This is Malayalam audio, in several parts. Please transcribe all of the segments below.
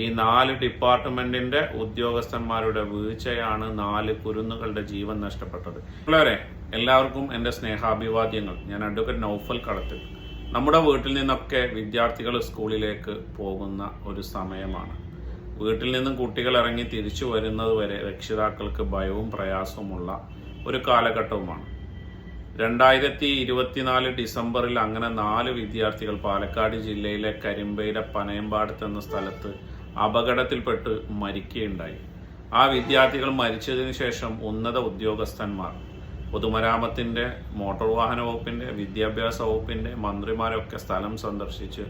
ഈ നാല് ഡിപ്പാർട്ട്മെന്റിന്റെ ഉദ്യോഗസ്ഥന്മാരുടെ വീഴ്ചയാണ് നാല് കുരുന്നുകളുടെ ജീവൻ നഷ്ടപ്പെട്ടത്. പിള്ളേരെ എല്ലാവർക്കും എന്റെ സ്നേഹാഭിവാദ്യങ്ങൾ. ഞാൻ അഡ്വക്കേറ്റ് നൗഫൽ കടത്തിൽ നമ്മുടെ വീട്ടിൽ നിന്നൊക്കെ വിദ്യാർത്ഥികൾ സ്കൂളിലേക്ക് പോകുന്ന ഒരു സമയമാണ്. വീട്ടിൽ നിന്നും കുട്ടികൾ ഇറങ്ങി തിരിച്ചു വരുന്നത് വരെ രക്ഷിതാക്കൾക്ക് ഭയവും പ്രയാസവുമുള്ള ഒരു കാലഘട്ടവുമാണ്. രണ്ടായിരത്തി ഇരുപത്തിനാല് ഡിസംബറിൽ അങ്ങനെ നാല് വിദ്യാർത്ഥികൾ പാലക്കാട് ജില്ലയിലെ കരിമ്പയിലെ പനയമ്പാടത്ത് എന്ന സ്ഥലത്ത് അപകടത്തിൽപ്പെട്ട് മരിക്കുകയുണ്ടായി. ആ വിദ്യാർത്ഥികൾ മരിച്ചതിന് ശേഷം ഉന്നത ഉദ്യോഗസ്ഥന്മാർ പൊതുമരാമത്തിന്റെ മോട്ടോർ വാഹന വകുപ്പിന്റെ വിദ്യാഭ്യാസ വകുപ്പിന്റെ മന്ത്രിമാരൊക്കെ സ്ഥലം സന്ദർശിച്ച്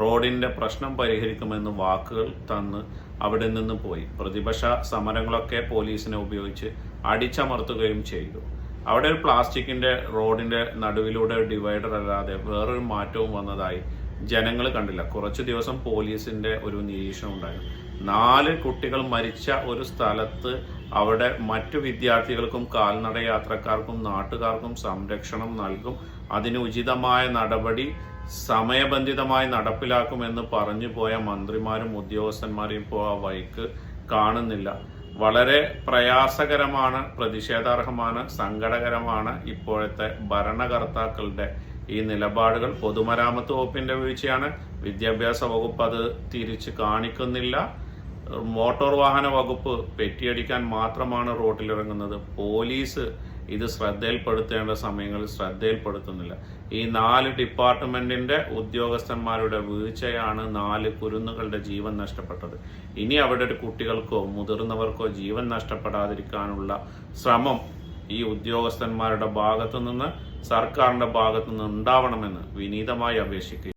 റോഡിന്റെ പ്രശ്നം പരിഹരിക്കുമെന്ന് വാക്കുകൾ തന്ന് അവിടെ നിന്ന് പോയി. പ്രതിപക്ഷ സമരങ്ങളൊക്കെ പോലീസിനെ ഉപയോഗിച്ച് അടിച്ചമർത്തുകയും ചെയ്തു. അവിടെ ഒരു പ്ലാസ്റ്റിക്കിന്റെ റോഡിന്റെ നടുവിലൂടെ ഡിവൈഡർ അല്ലാതെ വേറൊരു മാറ്റവും വന്നതായി ജനങ്ങൾ കണ്ടില്ല. കുറച്ച് ദിവസം പോലീസിന്റെ ഒരു നിരീക്ഷണം ഉണ്ടായിരുന്നു. നാല് കുട്ടികൾ മരിച്ച ഒരു സ്ഥലത്ത് അവിടെ മറ്റു വിദ്യാർത്ഥികൾക്കും കാൽനട യാത്രക്കാർക്കും നാട്ടുകാർക്കും സംരക്ഷണം നൽകും. അതിന് ഉചിതമായ നടപടി സമയബന്ധിതമായി നടപ്പിലാക്കുമെന്ന് പറഞ്ഞു പോയ മന്ത്രിമാരും ഉദ്യോഗസ്ഥന്മാരും ഇപ്പോൾ ആ വഴിക്ക് കാണുന്നില്ല. വളരെ പ്രയാസകരമാണ് പ്രതിഷേധാർഹമാണ് സങ്കടകരമാണ് ഇപ്പോഴത്തെ ഭരണകർത്താക്കളുടെ ഈ നിലപാടുകൾ പൊതുമരാമത്ത് വകുപ്പിന്റെ വീഴ്ചയാണ്. വിദ്യാഭ്യാസ വകുപ്പ് അത് തിരിച്ച് കാണിക്കുന്നില്ല. മോട്ടോർ വാഹന വകുപ്പ് പെറ്റിയടിക്കാൻ മാത്രമാണ് റോട്ടിലിറങ്ങുന്നത്. പോലീസ് ഇത് ശ്രദ്ധയിൽപ്പെടുത്തേണ്ട സമയങ്ങളിൽ ശ്രദ്ധയിൽപ്പെടുത്തുന്നില്ല. ഈ നാല് ഡിപ്പാർട്ട്മെന്റിന്റെ ഉദ്യോഗസ്ഥന്മാരുടെ വീഴ്ചയാണ് നാല് കുരുന്നുകളുടെ ജീവൻ നഷ്ടപ്പെട്ടത്. ഇനി അവിടെ കുട്ടികൾക്കോ മുതിർന്നവർക്കോ ജീവൻ നഷ്ടപ്പെടാതിരിക്കാനുള്ള ശ്രമം ഈ ഉദ്യോഗസ്ഥന്മാരുടെ ഭാഗത്തു നിന്ന് സർക്കാരിന്റെ ഭാഗത്തുനിന്ന് ഉണ്ടാവണമെന്ന് വിനീതമായി അപേക്ഷിക്കുക